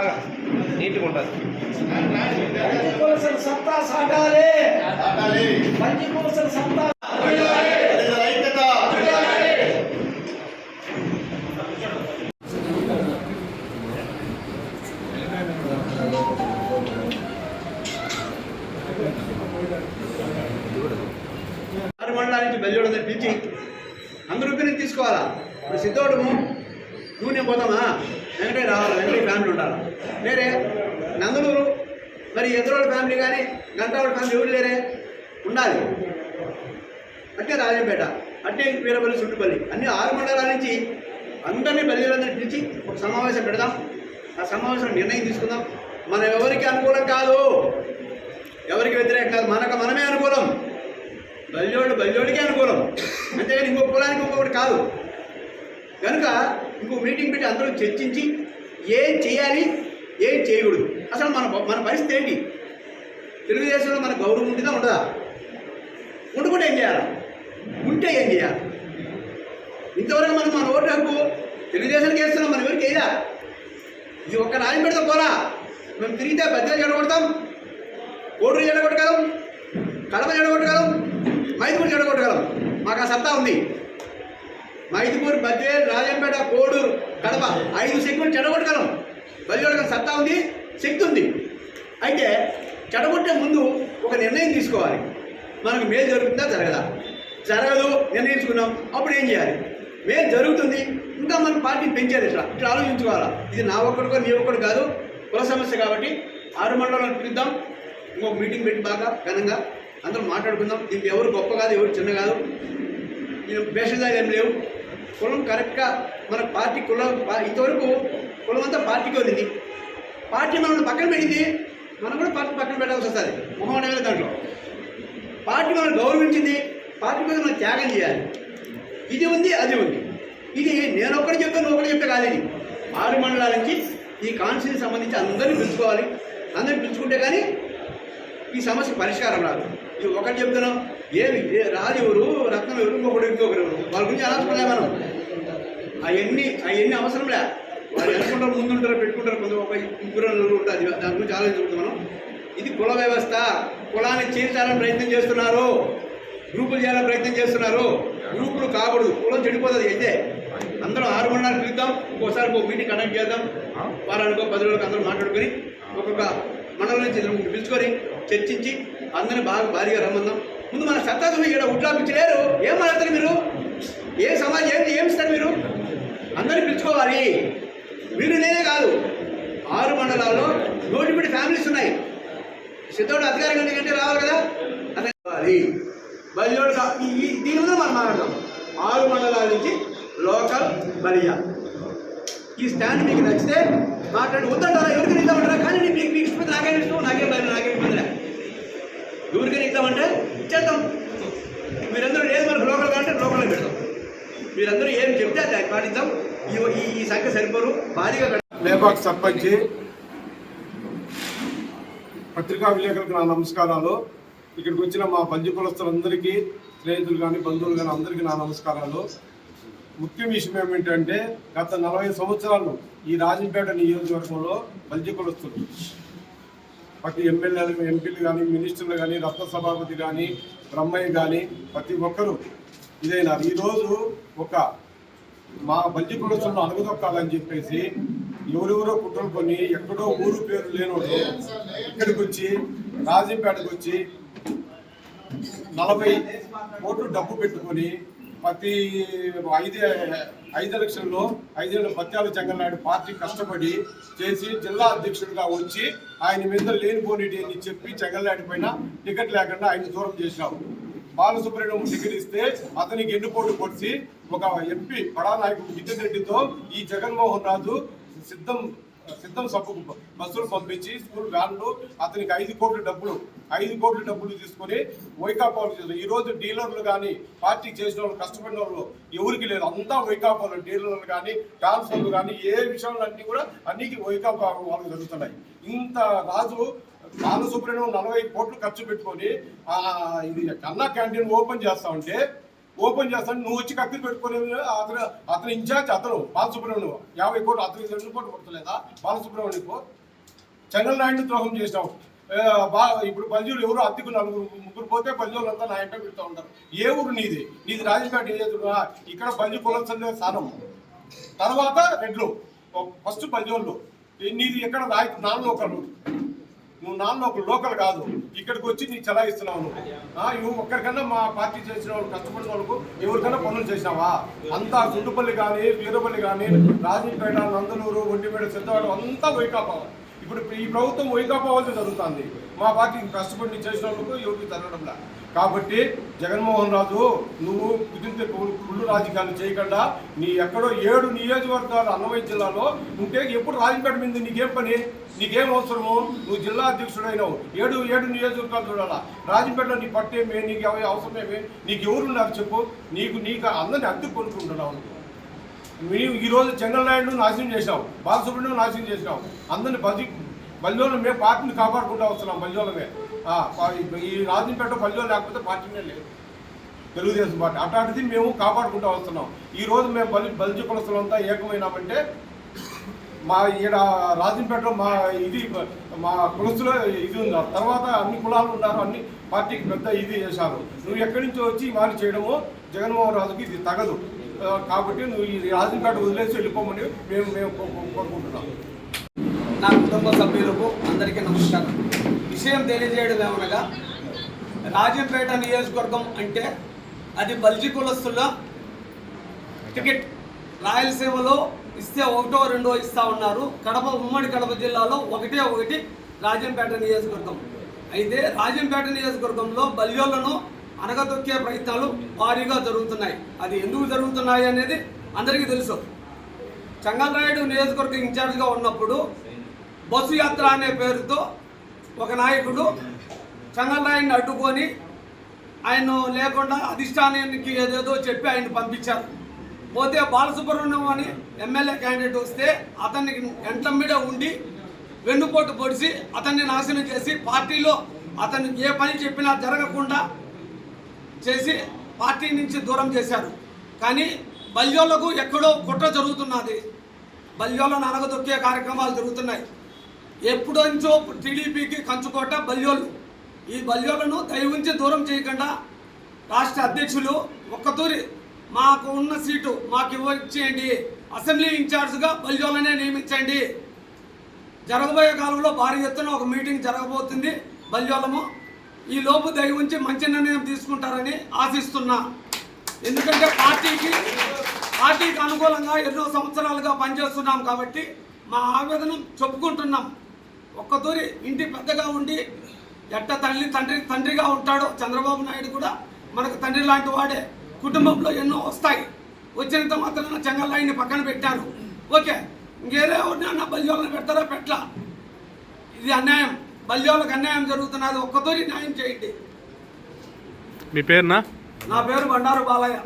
బాగా నీట్గా ఉంటుంది సత్తా సాగాలి. సత్తా బయలుదేరి పిలిచి అందరూ ఒపీనియన్ తీసుకోవాలా? ఇప్పుడు సిద్ధోడము నూనె పోతామా? వెంకటే రావాలి? వెంకటే ఫ్యామిలీ ఉండాలి? లేరే? నందలూరు మరి ఎదురోళ్ళ ఫ్యామిలీ కానీ గంటావాళ్ళ ఫ్యామిలీ ఎవరు లేరే? ఉండాలి. అంటే రాజంపేట అంటే వీరపల్లి చుట్టుపల్లి అన్ని ఆరు మండలాల నుంచి అందరినీ బయలుదేరందరినీ పిలిచి ఒక సమావేశం పెడదాం. ఆ సమావేశం నిర్ణయం తీసుకుందాం. మనం ఎవరికి అనుకూలం కాదు. ఎవరికి వ్యతిరేకం కాదు. మనకు మనమే అనుకూలం. బల్యోడు బల్యోడికే అనుకూలం. అంతేగాని ఇంకో కులానికి ఇంకొకటి కాదు. కనుక ఇంకో మీటింగ్ పెట్టి అందరూ చర్చించి ఏం చేయాలి ఏం చేయకూడదు. అసలు మన మన పరిస్థితి ఏంటి? తెలుగుదేశంలో మన గౌరవం ఉంటుందా ఉండదా? ఉండకుండా ఏం చేయాలి? ఉంటే ఏం చేయాలి? ఇంతవరకు మనం మన ఓటు హక్కు తెలుగుదేశానికి వేస్తున్నాం మనం ఎవరికి వేయదా ఈ ఒక్క రాజం పెడతాం పోరా. మేము తిరిగితే పెద్దలు చెడగొడతాం కోడూరు చెడగొట్టగలం కడప చెడగొట్టగలం మైదుకూరు చెడగొట్టగలం మాకు ఆ సత్తా ఉంది. మైదుకూరు బద్వేల్ రాజంపేట కోడూరు కడప ఐదు శక్తులు చెడగొట్టగలం బదిలోడగల సత్తా ఉంది శక్తి ఉంది. అయితే చెడగొట్టే ముందు ఒక నిర్ణయం తీసుకోవాలి. మనకు మేలు జరుగుతుందా జరగదా? జరగదు నిర్ణయించుకున్నాం అప్పుడు ఏం చేయాలి? మేలు జరుగుతుంది ఇంకా మనం పార్టీని పెంచేది ఇట్లా ఇట్లా ఆలోచించుకోవాలా? ఇది నా ఒక్కడికో నీ ఒక్కడు కాదు కుల సమస్య కాబట్టి ఆరు మండలాలను పిలుద్దాం. ఇంకొక మీటింగ్ పెట్టి బాగా ఘనంగా అందరం మాట్లాడుకుందాం. దీనికి ఎవరు గొప్ప కాదు ఎవరు చిన్న కాదు. నేను భేషజాలు ఏం లేవు. కులం కరెక్ట్గా మన పార్టీ కులం ఇంతవరకు కులం అంతా పార్టీకి వెళ్ళింది పార్టీ మనల్ని పక్కన పెట్టింది మనం కూడా పార్టీ పక్కన పెట్టాల్సి వస్తుంది. మొహం దాంట్లో. పార్టీ మనల్ని గౌరవించింది పార్టీ మీద మనం త్యాగం చేయాలి. ఇది ఉంది అది ఉంది. ఇది నేను ఒక్కటి చెప్తాను నువ్వు ఒకటి చెప్తే కాదు ఆరు మండలాల నుంచి ఈ కాన్స్టిట్యూన్సీ సంబంధించి అందరినీ పిలుచుకోవాలి. అందరినీ పిలుచుకుంటే కానీ ఈ సమస్య పరిష్కారం రాదు. ఇది ఒకటి చెప్తున్నాం ఏమి రాదు రాజు ఎవరు రత్నం ఎవరు ఇంకొకటి ఇంకొకరు వాళ్ళ గురించి అలా మనం. అవన్నీ అవన్నీ అవసరం లే. వాళ్ళు అనుకుంటారు ముందుంటారు పెట్టుకుంటారు కొంత ఒక ముగ్గురు నలుగురు ఉంటుంది దాని గురించి ఆలోచించుకుంటాం మనం. ఇది కుల వ్యవస్థ. కులాన్ని చేర్చాలని ప్రయత్నం చేస్తున్నారు. గ్రూపులు చేయాలని ప్రయత్నం చేస్తున్నారు. గ్రూపులు కాకూడదు. కులం చెడిపోతుంది అయితే. అందరం ఆరు మండలాలు పిలుద్దాం. ఒక్కోసారి ఒక మీటింగ్ కండక్ట్ చేద్దాం. వారానికి పది రోజులకు అందరూ మాట్లాడుకొని ఒక్కొక్క మండలం నుంచి పిలుచుకొని చర్చించి అందరిని బాగా భారీగా రమ్మందాం. ముందు మన సత్తాసం ఇక్కడ ఉట్లాపించలేరు ఏం మాట్లాడతారు మీరు? ఏ సమాజం ఏం ఏమి ఇస్తారు మీరు? అందరిని పిలుచుకోవాలి. మీరు నేనే కాదు. ఆరు మండలాల్లో నోటిపడి ఫ్యామిలీస్ ఉన్నాయి. సిద్ధోడు అధికారం కంటే కంటే రావాలి కదా? అదే కావాలి బలియోడు దీని మీద మనం మాట్లాడదాం. ఆరు మండలాల నుంచి లోకల్ బలియా. ఈ స్టాండ్ మీకు నచ్చితే మాట్లాడి వద్దంటారా ఎవరికైనా ఇద్దామంటారా కానీ నేను మీకు మీకు ఇష్టం నాకేం ఇష్టం? నాకేం భయం నాకేం ఇబ్బందిరా ఎవరికైనా ఇద్దామంటే ఇచ్చేద్దాం మీరందరూ ఏది మనకు లోకల్ అంటే లోకల్ పెడదాం. మీరందరూ ఏం చెప్తే అది పాటిద్దాం. ఈ ఈ- సంఖ్య సరిపోరు. భారీగా లేబాక్ సర్పంచ్ పత్రికా విలేకరులకు నా నమస్కారాలు. ఇక్కడికి వచ్చిన మా బంధు కులస్తులందరికీ స్నేహితులు కానీ బంధువులు కానీ అందరికీ నా నమస్కారాలు. ముఖ్య విషయం ఏమిటంటే గత నలభై సంవత్సరాలు ఈ రాజంపేట నియోజకవర్గంలో బంధు కులస్తులు ప్రతి ఎమ్మెల్యేలు ఎంపీలు కానీ మినిస్టర్లు కానీ రత్న సభాపతి కానీ బ్రహ్మయ్య కానీ ప్రతి ఒక్కరూ ఇదైనారు. ఈరోజు ఒక మా బల్జి కులస్తులను అణగదొక్కాలని చెప్పేసి ఎవరెవరో కుట్రలు కొని ఎక్కడో ఊరు పేరు లేనోడు ఇక్కడికి వచ్చి రాజంపేటకు వచ్చి నలభై కోట్లు డబ్బు పెట్టుకొని ప్రతి ఐదు ఐదు ఎలక్షన్లో ఐదేళ్ళ పత్యాల చెంగనాయుడు పార్టీ కష్టపడి చేసి జిల్లా అధ్యక్షుడిగా వచ్చి ఆయన మీద లేనిపోనిటి అని చెప్పి చెంగల్నాయుడు పైన టికెట్ లేకుండా ఆయన దూరం చేశావు బాలసుబ్రహ్మణ్యం టికెట్ ఇస్తే అతనికి ఎన్నుపోటు కొట్టి ఒక ఎంపీ బడా నాయకుడు రెడ్డితో ఈ జగన్మోహన్ రాజు సిద్ధం సిద్ధం సభకు బస్సులు పంపించి స్కూల్ వ్యాన్లు అతనికి ఐదు కోట్ల డబ్బులు ఐదు కోట్ల డబ్బులు తీసుకొని వైకాపాలు చేశారు ఈరోజు డీలర్లు కానీ పార్టీ చేసిన వాళ్ళు కష్టపడిన వాళ్ళు ఎవరికి లేదు. అంతా వైకాపాలు డీలర్లు కానీ ట్రాన్స్ఫర్లు కానీ ఏ విషయాలు అన్ని కూడా అన్ని వైకాపా వాళ్ళు జరుగుతున్నాయి. ఇంత రాజు బాలసుబ్రహ్మణ్యం నలభై కోట్లు ఖర్చు పెట్టుకొని ఆ, ఇది కన్నా క్యాంటీన్ ఓపెన్ చేస్తా ఉంటే ఓపెన్ చేస్తాను నువ్వు వచ్చి కత్తి పెట్టుకునే అతను అతను ఇన్ఛార్జ్ అతను బాలసుబ్రహ్మణ్యం యాభై కోట్లు అతనికి రెండు కోట్లు కొడతలేదా? బాలసుబ్రహ్మణ్యకు చంద్రనాయుడు ద్రోహం చేసినావు. బా ఇప్పుడు పల్లెలు ఎవరు అద్దెకు నలుగురు ముగ్గురు పోతే బల్జూరు అంతా నా ఇంట పెడుతూ ఉంటారు. ఏ ఊరు నీది? నీది రాజంపేట నియోజకవర్గం. ఇక్కడ పల్లె కులసందే స్థానం. తర్వాత రెడ్లు. ఫస్ట్ బల్జోళ్ళు నీది ఎక్కడ రాయి నాలుగు లోకల్. నువ్వు నాన్న లోకల్ లోకల్ కాదు. ఇక్కడికి వచ్చి నీ చలాయిస్తున్నావు నువ్వు. నువ్వు ఒక్కరికన్నా మా పార్టీ చేసిన వాళ్ళు కష్టపడిన వాళ్ళకు ఎవరికైనా పనులు చేసినావా? అంతా సుండుపల్లి కానీ వీరపల్లి కానీ రాజంపేట నందలూరు ఒంటిపేట సిద్ధవాడ అంతా వైకాపా. ఇప్పుడు ఈ ప్రభుత్వం వైకాపా వాళ్ళతో జరుగుతుంది. మా పార్టీ కష్టపడి చేసిన వాళ్ళకు ఎవరికి జరగడంలా కాబట్టి జగన్మోహన్ రాజు నువ్వు కుదిరితే కుళ్ళు రాజకీయాలు చేయకుండా నీ ఎక్కడో ఏడు నియోజకవర్గాలు అన్నమయ్య జిల్లాలో ఉంటే ఎప్పుడు రాజంపేట మీద నీకేం పని? నీకేం అవసరము? నువ్వు జిల్లా అధ్యక్షుడైనావు. ఏడు ఏడు నియోజకవర్గాలు చూడాలా? రాజంపేటలో నీ పట్టేమే నీకు ఎవ- అవసరమేమి నీకు ఎవరున్నారు చెప్పు. నీకు నీకు అందరిని అద్దె కొనుక్కుంటున్నావు. మేము ఈరోజు చంద్రనాయుడు నాశనం చేసావు బాలసుబ్రహ్మణ్యం నాశనం చేసినావు. అందరిని బలి బల్యోలు మేము పార్టీని కాపాడుకుంటూ వస్తున్నాం బల్యోలమే ఈ రాజంపేట పల్లెలో లేకపోతే పార్టీనే లేదు. తెలుగుదేశం పార్టీ. అట్లాంటిది మేము కాపాడుకుంటూ వస్తున్నాం. ఈ రోజు మేము బలి బలిజ కులస్తులంతా ఏకమైనామంటే మా ఈడ రాజంపేటలో మా ఇది మా కులస్తులో ఇది ఉన్నారు. తర్వాత అన్ని కులాలు ఉన్నారు అన్ని పార్టీకి పెద్ద ఇది చేశారు. నువ్వు ఎక్కడి నుంచో వచ్చి ఈ మారి చేయడము జగన్మోహన్ రాజుకి ఇది తగదు. కాబట్టి నువ్వు ఈ రాజంపేట వదిలేసి వెళ్ళిపోమని మేము మేము కో- కోరుకుంటున్నాం. నా కుటుంబ సభ్యులకు అందరికీ నమస్కారం. విషయం తెలియజేయడం ఏమనగా రాజంపేట నియోజకవర్గం అంటే అది బల్జి కులస్తుల టికెట్. రాయలసీమలో ఇస్తే ఒకటో రెండో ఇస్తా ఉన్నారు. కడప ఉమ్మడి కడప జిల్లాలో ఒకటే ఒకటి రాజంపేట నియోజకవర్గం. అయితే రాజంపేట నియోజకవర్గంలో బల్యోలను అనగదొక్కే ప్రయత్నాలు భారీగా జరుగుతున్నాయి. అది ఎందుకు జరుగుతున్నాయి అనేది అందరికీ తెలుసు. చంగలరాయుడు నియోజకవర్గం ఇన్ఛార్జ్గా ఉన్నప్పుడు బస్సు యాత్ర అనే పేరుతో ఒక నాయకుడు చంగలరాయుడిని అడ్డుకొని ఆయన లేకుండా అధిష్టానానికి ఏదేదో చెప్పి ఆయన పంపించారు. పోతే బాలసుబ్రహ్మణ్యం అని ఎమ్మెల్యే క్యాండిడేట్ వస్తే అతనికి ఎంటమ్మిడ ఉండి వెన్నుపోటు పొడిచి అతన్ని నాశనం చేసి పార్టీలో అతను ఏ పని చెప్పినా జరగకుండా చేసి పార్టీ నుంచి దూరం చేశారు. కానీ బల్యోలకు ఎక్కడో కుట్ర జరుగుతున్నది. బల్యోలను అనగదొక్కే కార్యక్రమాలు జరుగుతున్నాయి. ఎప్పుడంచో టీడీపీకి కంచుకోట బల్యోలు. ఈ బల్యోలను దయవుంచి దూరం చేయకుండా రాష్ట్ర అధ్యక్షులు ఒక్కతూరి మాకు ఉన్న సీటు మాకు ఇవ్వచ్చేయండి అసెంబ్లీ ఇన్ఛార్జ్గా బల్యోలనే నియమించండి. జరగబోయే కాలంలో భారీ ఎత్తున ఒక మీటింగ్ జరగబోతుంది బల్యోలము. ఈ లోపు దయ ఉంచి మంచి నిర్ణయం తీసుకుంటారని ఆశిస్తున్నా. ఎందుకంటే పార్టీకి పార్టీకి అనుకూలంగా ఎన్నో సంవత్సరాలుగా పనిచేస్తున్నాం కాబట్టి మా ఆవేదన చెప్పుకుంటున్నాం. ఒక్కతూరి ఇంటి పెద్దగా ఉండి ఎట్ట తల్లి తండ్రి తండ్రిగా ఉంటాడో చంద్రబాబు నాయుడు కూడా మనకు తండ్రి లాంటి వాడే కుటుంబంలో ఎన్నో వస్తాయి. వచ్చినంత మాత్రాన చెంగల్లాయిని పక్కన పెట్టారు. ఓకే ఇంకేరే ఉన్న బల్యోలను పెడతారా పెట్ల? ఇది అన్యాయం. బల్యోలకు అన్యాయం జరుగుతున్నది. ఒక్కతోరి న్యాయం చేయండి. మీ పేరునా? నా పేరు బండారు బాలయ్య.